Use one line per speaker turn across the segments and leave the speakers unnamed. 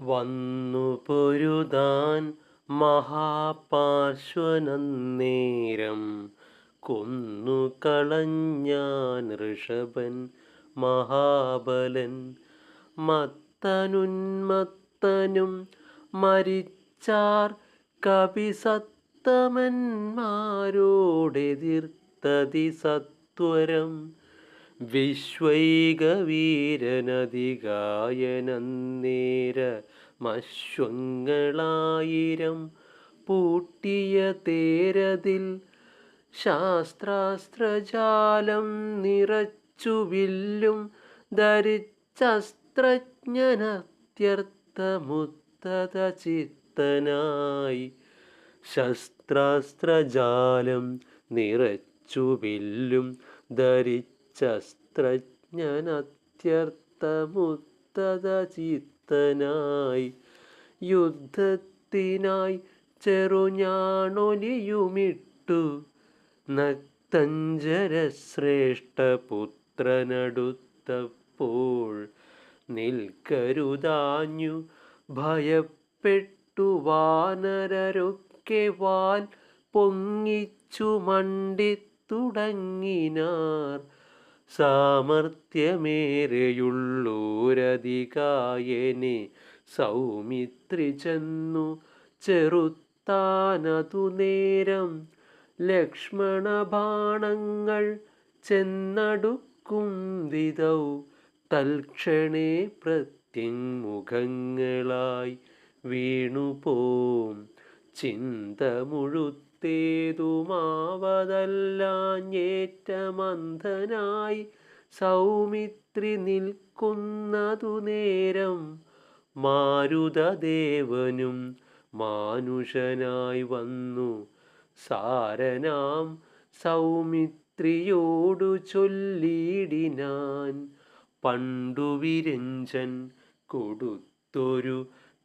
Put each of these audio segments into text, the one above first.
വന്നു പൊരുതാൻ മഹാപാർശ്വനന്നേരം കൊന്നു കളഞ്ഞാൻ ഋഷഭൻ മഹാബലൻ. മത്തനുന്മത്തനും മരിച്ചാർ കപിസത്തമന്മാരോടെതിർത്തതി സത്വരം. വിശ്വൈകവീരനതികായനന്നേര മശ്വങ്ങളായിരം പൂട്ടിയ തേരതിൽ ശാസ്ത്രാസ്ത്രജാലം നിറച്ചു വില്ലും ധരിച്ചസ്ത്രജ്ഞനത്യർത്ഥമുത്തത ചിത്തനായി ശസ്ത്രാസ്ത്രജാലം നിറച്ചു വില്ലും ധരിച്ചസ്ത്രജ്ഞനത്യർത്ഥമുത്തത ചിത്തനായി യുദ്ധത്തിനായി ചെറുഞാണൊലിയുമിട്ടു. നക്തഞ്ചരശ്രേഷ്ഠപുത്രനടുത്തപ്പോൾ നിൽക്കരുതാഞ്ഞു. ഭയപ്പെട്ടു വാനരരൊക്കെ വാൽ പൊങ്ങിച്ചു മണ്ടിത്തുടങ്ങിനാർ സാമർഥ്യമേറെയുള്ളൂരധികായനെ സൗമിത്രി ചെന്നു ചെറുത്താനതു നേരം. ലക്ഷ്മണബാണങ്ങൾ ചെന്നടുക്കും വിതൗ തൽക്ഷണേ പ്രത്യങ്മുഖങ്ങളായി വീണുപോം. ചിന്ത മുഴുത്തേതുമാവതല്ലാഞ്ഞേറ്റമന്ധനായി സൗമിത്രി നിൽക്കുന്നതു നേരം മാരുതദേവനും മാനുഷനായി വന്നു. സാരനാം സൗമിത്രിയോടു ചൊല്ലിയിടിനാൻ പണ്ടു വിരഞ്ചൻ കൊടുത്തൊരു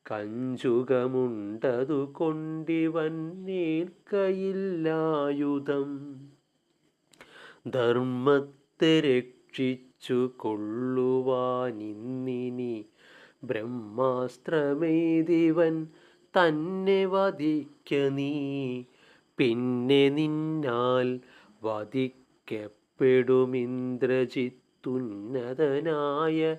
കഞ്ചുകമുണ്ടതു കൊണ്ടിവന്നേൽക്കയില്ലായുധം ധർമ്മത്തെ രക്ഷിച്ചു കൊള്ളുവാനിന്നിനി ബ്രഹ്മാസ്ത്രമേതിവൻ തന്നെ വധിക്ക നീ. പിന്നെ നിന്നാൽ വധിക്കപ്പെടുമിന്ദ്രജിത്തുന്നതനായ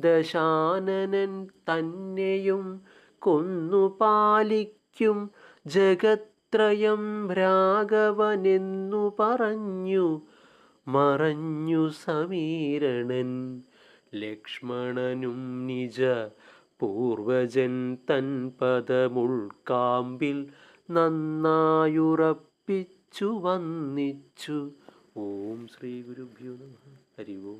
ദശാനനൻ തന്നെയും കൊന്നു പാലിക്കും ജഗത്രയം രാഘവനെന്നു പറഞ്ഞു. മറഞ്ഞു സമീരണൻ ലക്ഷ്മണനും നിജ പൂർവജൻ തൻ പദമുൾക്കാമ്പിൽ നന്നായുറപ്പിച്ചു വന്നിച്ചു ഓം ശ്രീ ഗുരുഭ്യോ നമ. ഹരി ഓം.